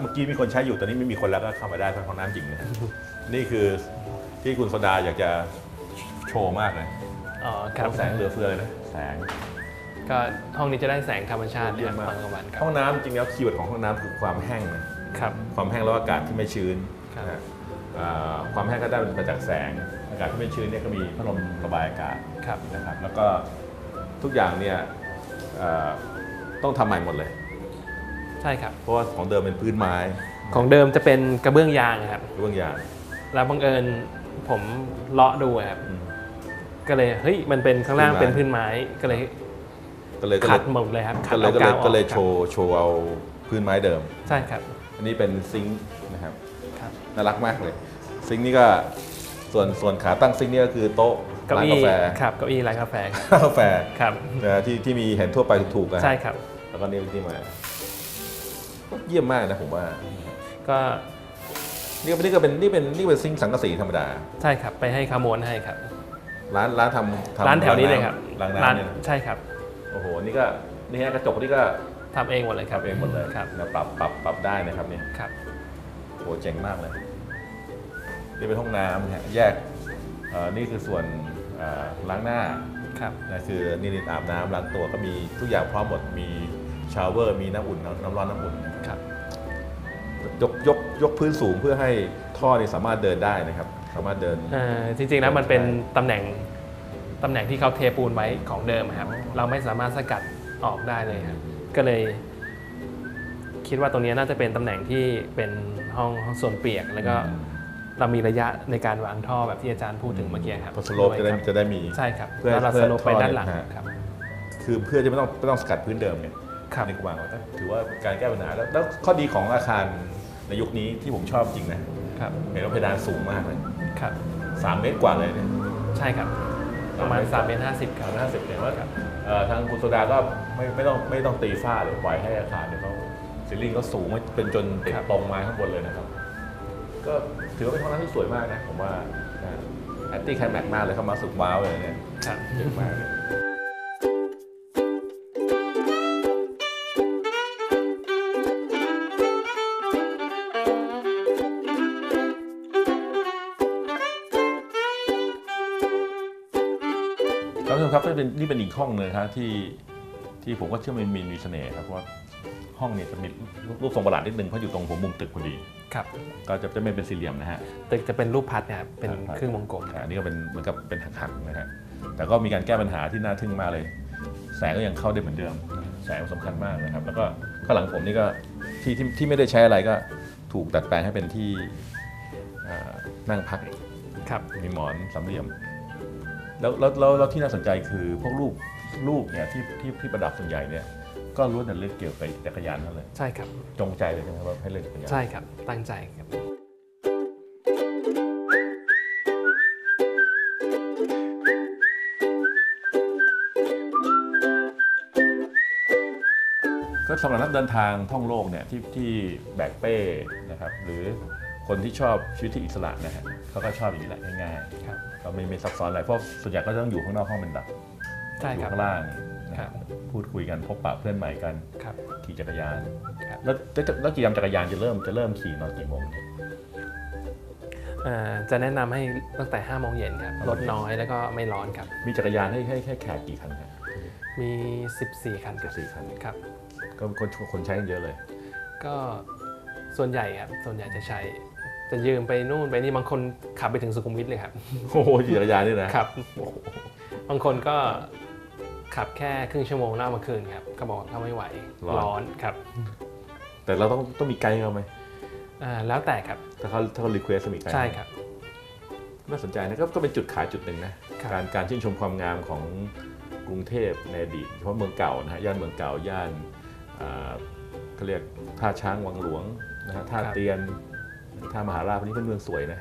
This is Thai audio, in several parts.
เป็นห้องน้ำครับเมื่อกี้มีคนใช้อยู่ตอนนี้ไม่มีคนแล้วก็เข้ามาได้เป็นห้องน้ำจริงนะฮะนี่คือที่คุณโซดาอยากจะโชว์มากเลยอ๋อครับแสงเหลือเฟือเลยนะแสงก็ห้องนี้จะได้แสงธรรมชาติเยี่ยมมากตอนกลางวันครับห้องน้ำจริงแล้วคีย์เวิร์ดของห้องน้ำคือความแห้งนะครับความแห้งแล้วอากาศที่ไม่ชื้นครับนะฮะอ่าความแห้งก็ได้มาจากแสง อากาศที่ไม่ชื้นเนี่ยก็มีพัดลมระบายอากาศครับนะครับ แล้วก็ทุกอย่างเนี่ยเอ่อต้องทำใหม่หมดเลย ใช่ครับ เพราะว่าของเดิมเป็นพื้นไม้ ของเดิมจะเป็นกระเบื้องยางครับ เรื่องอย่างแล้วบังเอิญผมเลาะดูครับอืม ก็เลยเฮ้ยมันเป็นข้างล่างพื้เป็นนไม้ พื้นไม้ก็เลยก็เลยก็เลขัยดหมดเลยครับขัก็ดเลยเอาก็เลกาวยออกก็เลยคโชรับว์โชว์เอาพื้นไม้เดิม ใช่ครับอันนี้เป็นซิงค์นะครับ ครับ น่ารักมากเลย ซิงค์นี่ก็ส่วนส่วนขาตั้งซิงค์นี่ก็คือโต๊ะเก้าร้านอี้กาแฟครับเก้าอี้ร้านกาแฟครับร้านกาแฟครับ นะฮะที่ที่มีเห็นทั่วไปถูกๆนะฮะใช่ครับ แล้วก็นี่ที่มา เยี่ยมมากนะผมว่า ก็นี่ก็นี่ก็เป็นนี่เป็นนี่เป็นซิงค์สังกะสีธรรมดา ใช่ครับ ไปให้ขโมนให้ครับ ร้านร้านทำทำร้านแถวนี้เลยครับล้างร้านน้ำเนี่ยนะใช่ครับ โอ้โห นี่ก็นี่ฮะกระจกนี่ก็ทำเองหมดเลยครับทำเองหมดเลยครับนะปรับปรับปรับได้นะครับเนี่ยครับโหเจ๋งมากเลย นี่เป็นห้องน้ำนะฮะแยกเอ่อนี่คือส่วนเอ่อล้างหน้าครับนะคือนี่นี่อาบน้ำล้างตัวก็มีทุกอย่างพร้อมหมดมี ชาวเวอร์มีน้ำอุ่นน้ำน้ำร้อนน้ำอุ่นครับยกยกยกพื้นสูงเพื่อให้ท่อนี่สามารถเดินได้นะครับสามารถเดินเอ่อจริงๆแล้วมันเป็นตำแหน่งตำแหน่งที่เขาเทปูนไว้ของเดิมครับ เราไม่สามารถสกัดออกได้เลยครับก็เลย คิดว่าตรงนี้น่าจะเป็นตำแหน่งที่เป็นห้องห้องส่วนเปียก แล้วก็เรามีระยะในการวางท่อแบบที่อาจารย์พูดถึงเมื่อกี้ครับพอสโลปจะได้วยครับจะได้มีใช่ครับเพื่อแล้วเราเพื่สอโลปไปท่อด้านหลังเนี่ยฮะครับ คือเพื่อจะไม่ต้องไม่ต้องสกัดพื้นเดิมเนี่ย ครับนี่ก็วางไว้ก็ถือว่าการแก้ปัญหาแล้วแล้วข้อดีของอาคารในยุคนี้ที่ผมชอบจริงนะครับเห็นว่าเพดานสูงมากเลยครับสามเมตรกว่าเลยเนี่ยใช่ครับประมาณ3เมตร50คสารับมห้าสิบเนี่ยว่าเอ่อทางคุณโซดาก็ไม่ไม่ต้องไม่ต้องตีฝ้าเลยปล่อยให้อาคารเนี่ยเขาซีลิ่งก็สูงเป็นจนติดตรงมาข้างบนเลยนะครับ ก็ถือว่าเป็นห้องน้ำที่สวยมากนะผมว่าแอนตี้ไคลแม็กมากเลยเข้ามาสุดว้าวเลยเนี่ยครับเจ๋งมากเลย ครับนี่เป็นนี่เป็นอีกห้องหนึงครับที่ที่ผมก็เชื่อมันมีมีเสน่ห์ครับเพราะว่าห้องเนี่ยจะมีรูปทรงประหลาดนิดนึงเพราะอยู่ตรงหัวมุมตึกพอดีครับ ก็จะจะไม่เป็นสี่เหลี่ยมนะฮะตึกจะเป็นรูปพัดเนะครับเป็นครับครึ่งวงกลมอ่าอันนี้ก็เป็นเหมือนกับเป็นหักๆนะฮะแต่ก็มีการแก้ปัญหาที่น่าทึ่งมากเลย แสงก็ยังเข้าได้เหมือนเดิม แสงสำคัญมากนะครับ แล้วก็ข้างหลังผมนี่ก็ที่ที่ที่ไม่ได้ใช้อะไรก็ถูกดัดแปลงให้เป็นที่อ่านั่งพักครับมีหมอนสามเหลี่ยม แล้วแล้วแล้วแล้วที่น่าสนใจคือพวกรูปรูปเนี่ยที่ที่ที่ประดับส่วนใหญ่เนี่ยก็ล้วนแต่เลือกเกี่ยวกับจักรยานนั่นเลยใช่ครับ จงใจเลยใช่ไหมครับว่าให้เลือกจักรยาน ใช่ครับ ตั้งใจครับ ก็สำหรับนักเดินทางท่องโลกเนี่ยที่ที่แบกเป้นะครับหรือ คนที่ชอบชีวิตที่อิสระนะฮะเขาก็ชอบอย่างนี้แหละง่ายครับๆก็ไม่ไม่ซับซ้อนอะไรเพราะส่วนใหญ่ก็ต้องอยู่ข้างนอกห้องเป็นหลักใช่อยู่ครับ ข้างล่างนะคครัรับบพูดคุยกันพบปะเพื่อนใหม่กันครับ ขี่จักรยานครับ แล้วแล้วแล้วกิจกรรมจักรยานจะเริ่มจะเริ่มขี่ตอนกี่โมงเนี่ย เอ่อจะแนะนำให้ตั้งแต่5โมงเย็นครับ5โมงเย็นรถน้อยแล้วก็ไม่ร้อนครับ มีจักรยานให้ให้ให้แขกกี่คันครับมี 14 คันครับสี่คันครับ ก็คนคนใช้กันเยอะเลย ก็ส่วนใหญ่ครับส่วนใหญ่จะใช้ จะยืมไปนู่นไปนี่บางคนขับไปถึงสุขุมวิทเลยครับโอ้โหขี่จักรยานนี่นะครับโอ้โหบางคนก็ขับแค่ครึ่งชั่วโมงแล้วเอามาคืนครับก็บอกว่าไม่ไหวร้อนครับ แต่เราต้องต้องมีไกด์เขาไหมอ่าแล้วแต่ครับถ้าเขาถ้าเขารีเควสมีไกด์ใช่ครับน่าสนใจนะก็ก็เป็นจุดขายจุดหนึ่งนะครับการการชื่นชมความงามของกรุงเทพในอดีตเฉพาะเมืองเก่านะฮะย่านเมืองเก่าย่านอ่าเขาเรียกท่าช้างวังหลวงนะฮะท่าเตียน ท่ามหาราชพวกนี้เป็นเมืองสวยนะ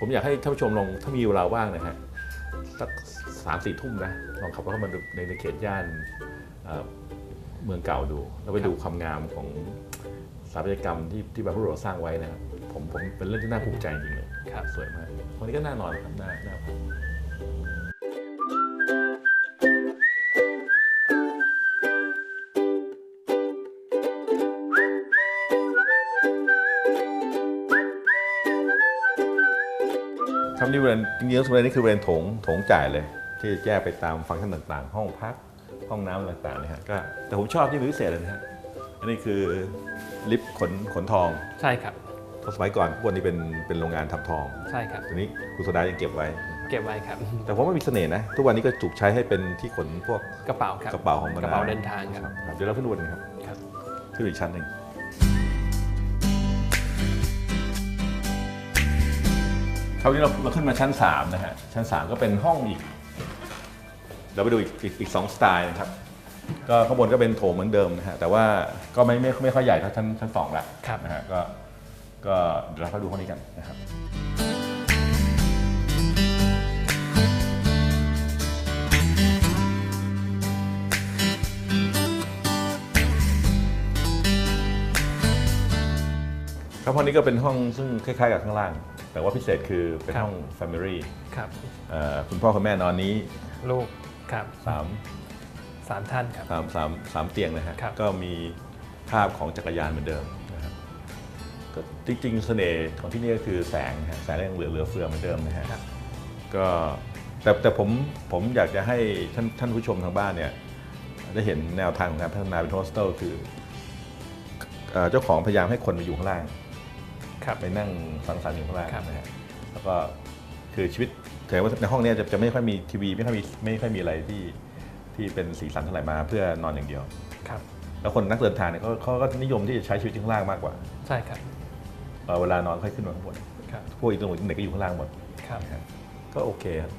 ผมอยากให้ท่านผู้ชมลองถ้ามีเวลาว่างนะฮะสักสามสี่ทุ่มนะลองขับรถเข้ามาดูในในเขตย่านอ่าเมืองเก่าดู แล้วไปดูความงามของสถาปัตยกรรมที่ที่บรรพบุรุษเราสร้างไว้นะครับผมผมเป็นเรื่องที่น่าภูมิใจจริงๆเลยครับสวยมากวันนี้ก็น่านอนครับน่าน่าพัก นี้บริเวณจริงๆแล้วบริเวณนี้คือบริเวณโถงโถงจ่ายเลย ที่แยกไปตามฟังก์ชันต่างๆ ห้องพักห้องน้ำต่างๆเนี่ยฮะก็แต่ผมชอบที่เป็นพิเศษเลยนะฮะอันนี้คือลิฟต์ขนขนทองใช่ครับสมัยก่อนพวกนี้เป็นเป็นโรงงานทำทอง ใช่ครับทีนี้คุณโซดายังเก็บไว้ เก็บไว้ครับแต่ผมว่ามีเสน่ห์นะ ทุกวันนี้ก็ถูกใช้ให้เป็นที่ขนพวกกระเป๋าครับกระเป๋าของบรรดากระเป๋าเดินทางครับครับเดี๋ยวเราขึ้นดูกันครับครับขึ้นอีกชั้นหนึ่ง คราวนี้เราเราขึ้นมาชั้น3นะฮะชั้น 3 ก็เป็นห้องอีก เราไปดูอีกอีกอีกสองสไตล์นะครับ ก็ข้างบนก็เป็นโถงเหมือนเดิมนะฮะแต่ว่าก็ไม่ไม่ไม่ค่อยใหญ่เท่าชั้นชั้นสองละครับ นะฮะก็ก็เดี๋ยวเราเข้าดูห้องนี้กันนะครับ ครับห้องนี้ก็เป็นห้องซึ่งคล้ายๆกับข้างล่าง แต่ว่าพิเศษคือเป็นครับ ห้อง Family ครับเอ่อคุณพ่อคุณแม่นอนนี้ลูกครับสามสามท่านครับ สามสามสามเตียงนะฮะ ครับ ก็มีภาพของจักรยานเหมือนเดิมนะครับก็จริงๆเสน่ห์ของที่นี่ก็คือแสงนะฮะแสงยังเหลือเหลือเฟือเหมือนเดิมนะฮะ ครับ ก็แต่แต่ผมผมอยากจะให้ท่านท่านผู้ชมทางบ้านเนี่ยได้เห็นแนวทางของการพัฒนาเป็นโฮสเทลคือเอ่อเจ้าของพยายามให้คนมาอยู่ข้างล่างครับ ไปนั่งสังสรรค์อยู่ข้างล่างครับนะฮะแล้วก็คือชีวิตแสดงว่าในห้องเนี้จะจะไม่ค่อยมีทีวีไม่ค่อยมีไม่ค่อยมีอะไรที่ที่เป็นสีสันเท่าไหร่มาเพื่อนอนอย่างเดียวครับแล้วคนนักเดินทางเนี่ยเขาเขาก็นิยมที่จะใช้ชีวิตที่ข้างล่างมากกว่า ใช่ครับเอ่อเวลานอนค่อยขึ้นมาข้างบนครับพวกอีกตรงไหนก็อยู่ข้างล่างหมดครับนะฮะก็โอเคครับ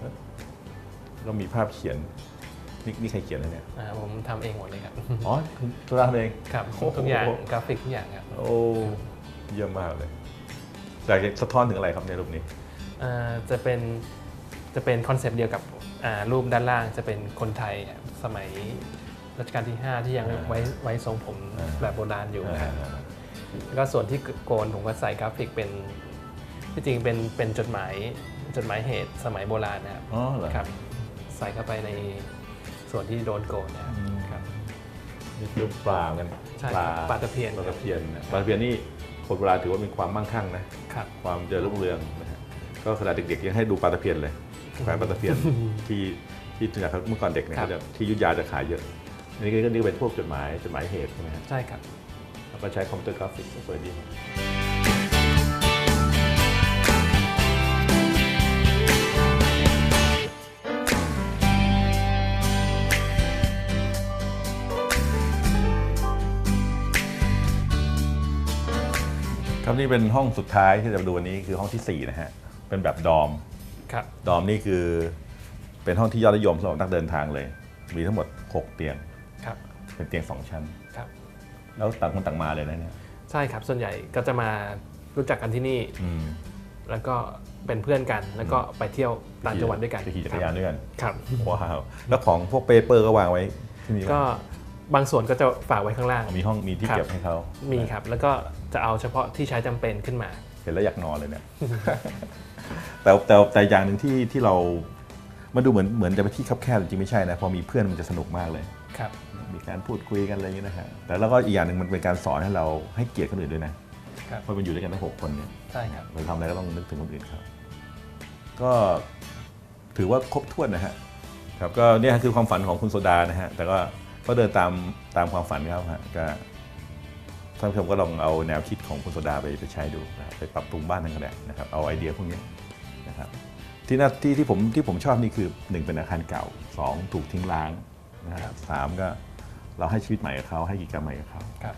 ก็มีภาพเขียนนี่นี่ใครเขียนนะเนี่ยอ่าผมทำเองหมดเลยครับอ๋อคุณตัวทำเองครับโอ้โหทุกอย่างกราฟิกทุกอย่างครับโอ้เยี่ยมมากเลย อยากจะสะท้อนถึงอะไรครับในรูปนี้ อ่าจะเป็นจะเป็นคอนเซปต์เดียวกับอ่ารูปด้านล่างจะเป็นคนไทยอะสมัยรัชกาลที่ 5 ที่ยังอ่าไว้ไว้ทรงผมอ่าแบบโบราณอยู่นะครับอ่าแล้วก็ส่วนที่โกนผมก็ใส่กราฟิกเป็นที่จริงเป็นเป็นจดหมายจดหมายเหตุสมัยโบราณนะครับอ๋อเหรอ ครับ ใส่เข้าไปในส่วนที่โดนโกนนะครับอืม ครับ นี่คือปลาเหมือนกันใช่ครับปลาตะเพียน ปลาตะเพียนนะปลาตะเพียนนี่คนโบราณถือว่ามีความมั่งคั่งนะ ครับความเจริญรุ่งเรืองนะฮะก็ขณะเด็กๆยังให้ดูปลาตะเพียนเลยแขวนปลาตะเพียนที่ที่ที่เมื่อก่อนเด็กเนี่ยครับเขาจะที่อยุทธยาจะขายเยอะอันนี่ก็นี่ก็เป็นพวกจดหมายจดหมายเหตุใช่ไหมฮะใช่ครับ แล้วก็ใช้คอมพิวเตอร์กราฟิกสวยดีครับ นี่เป็นห้องสุดท้ายที่จะมาดูวันนี้คือห้องที่ 4 นะฮะ เป็นแบบดอมครับดอมนี่คือเป็นห้องที่ยอดนิยมสำหรับนักเดินทางเลย มีทั้งหมด 6 เตียง ครับ เป็นเตียง 2 ชั้น ครับ แล้วต่างคนต่างมาเลยนะเนี่ย ใช่ครับ ส่วนใหญ่ก็จะมารู้จักกันที่นี่ อืมแล้วก็เป็นเพื่อนกัน แล้วก็ไปเที่ยวต่างจังหวัดด้วยกันไปขี่จักรยานด้วยกัน ครับ ว้าว แล้วของพวกเปเปอร์ก็วางไว้ที่นี่ก็บางส่วนก็จะฝากไว้ข้างล่าง มีห้องมีที่ครับเก็บให้เขามีครับ แล้วก็ จะเอาเฉพาะที่ใช้จำเป็นขึ้นมา เห็นแล้วอยากนอนเลยเนี่ยแต่แต่แต่อย่างหนึ่งที่ที่เรามันดูเหมือนเหมือนจะไปที่คับแคบจริงๆไม่ใช่นะ พอมีเพื่อนมันจะสนุกมากเลยครับ มีการพูดคุยกันอะไรอย่างเงี้ยนะฮะแต่แล้วก็อีกอย่างหนึ่งมันเป็นการสอนให้เราให้เกียรติคนอื่นด้วยนะครับเพราะมันอยู่ด้วยกันทั้งหกคนเนี่ยใช่ครับเราทำอะไรก็ต้องนึกถึงคนอื่นครับ ก็ถือว่าครบถ้วนนะฮะครับก็เนี่ยคือความฝันของคุณโซดานะฮะแต่ก็ก็เดินตามตามความฝันเขาฮะก็ ท่านผู้ชมก็ลองเอาแนวคิดของคุณโซดาไปไปใช้ดูนะครับไปปรับปรุงบ้านทั้งกระแดนะครับเอาไอเดียพวกนี้นะครับที่น่าที่ที่ผมที่ผมชอบนี่คือหนึ่งเป็นอาคารเก่าสองถูกทิ้งร้างนะครับสามก็เราให้ชีวิตใหม่กับเขาให้กิจกรรมใหม่กับเขาครับ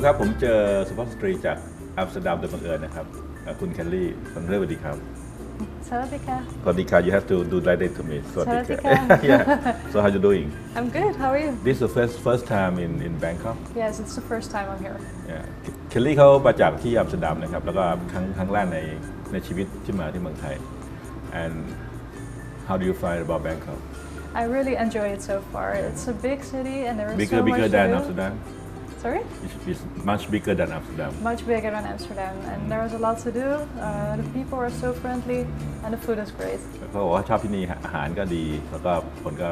ผู้ชมครับผมเจอสุภาพสตรีจากอัมสเตอร์ดัมโดยบังเอิญนะครับอะคุณแคลลี่คุณเรสวัสดีครับ Sawadika. สวัสดีครับ you have to do like that to me สวัสดีครับ Sawadika. yeah so how you doing I'm good. How are you? this is the first first time in in Bangkok Yes, it's the first time I'm here. yeah เคลลี่เขามาจากที่อัมสเตอร์ดัมนะครับแล้วก็ครั้งครั้งแรกในในชีวิตที่มาที่เมืองไทย and how do you find about Bangkok I really enjoy it so far. It's a big city and there is bigger so bigger much than to do. Amsterdam Sorry? It's much bigger than Amsterdam Much bigger than Amsterdam, and there is a lot to do. Uh, the people are so friendly, and the food is great. เขาบอกว่าชอบที่นี่ฮะอาหารก็ดีแล้วก็คนก็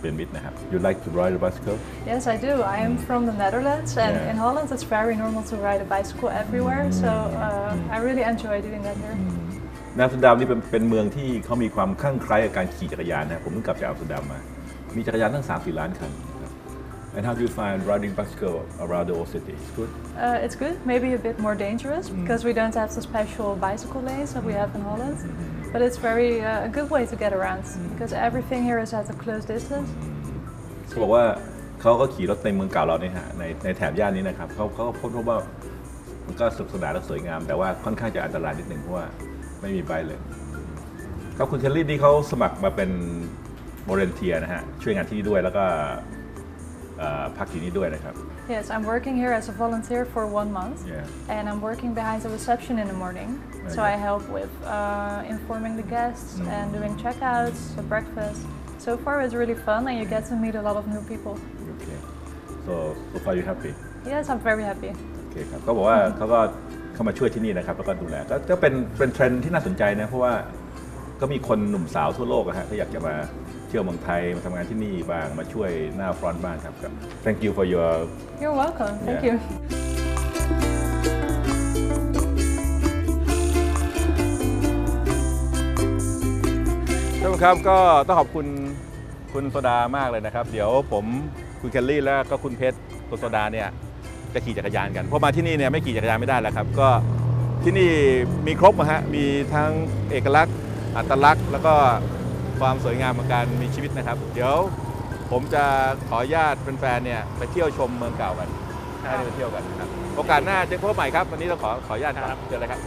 เป็นมิตรนะครับ You like to ride a bicycle Yes, I do. I am from the Netherlands, and Yeah. in Holland it's very normal to ride a bicycle everywhere. So uh, I really enjoy doing that here. ในอัมสเตอร์ดัมนี่เป็นเป็นเมืองที่เขามีความคลั่งไคล้กับการขี่จักรยานนะครับผมเพิ่งกลับจากอัมสเตอร์ดัมมา มีจักรยานตั้ง3-4ล้านคันนะครับ And how do you find riding bicycle around the old city? It's good? Uh, it's good, maybe a bit more dangerous because we don't have the special bicycle lanes that we have in Holland. But it's very uh, a good way to get around because everything here is at a close distance. เขาบอกว่าเขาก็ขี่รถในเมืองเก่าเราเนี่ยฮะในในแถบย่านนี้นะครับเขาเขาก็พบว่ามันก็สนุกสนานและสวยงาม แต่ว่าค่อนข้างจะอันตรายนิดหนึ่งเพราะว่าไม่มีใบเลยครับคุณเคลลี่นี่เขาสมัครมาเป็นบริเวณเทียนะฮะช่วยงานที่นี่ด้วยแล้วก็เอ่อ พักที่นี่ด้วยนะครับ Yes, I'm working here as a volunteer for one month. Yeah. And I'm working behind the reception in the morning. So Okay. I help with uh, informing the guests and doing checkouts, the breakfast. So far it's really fun and you get to meet a lot of new people. Okay so so far you happy Yes, I'm very happy. โอเคครับก็บอกว่าเขาก็เข้ามาช่วยที่นี่นะครับ แล้วก็ดูแลก็ก็เป็นเป็นเทรนด์ที่น่าสนใจนะ เพราะว่าก็มีคนหนุ่มสาวทั่วโลกอะฮะเขาอยากจะมา เที่ยวเมืองไทยมาทำงานที่นี่บ้างมาช่วยหน้าฟรอนต์บ้างครับครับ thank you for your You're welcome. Thank Yeah. you. ท่านผู้ชมครับก็ต้องขอบคุณคุณโซดามากเลยนะครับ เดี๋ยวผมคุณเคลลี่แล้วก็คุณเพชรคุณโซดาเนี่ยจะขี่จักรยานกันเพราะมาที่นี่เนี่ยไม่ขี่จักรยานไม่ได้แล้วครับ ก็ที่นี่มีครบนะฮะมีทั้งเอกลักษณ์ อัตลักษณ์ แล้วก็ ความสวยงามของการมีชีวิตนะครับ เดี๋ยวผมจะขออนุญาตแฟนๆเนี่ยไปเที่ยวชมเมืองเก่ากันให้ได้ไปเที่ยวกันนะครับโอกาสหน้าเจอกันใหม่ครับวันนี้เราขอขออนุญาตครับเจอเลยครับ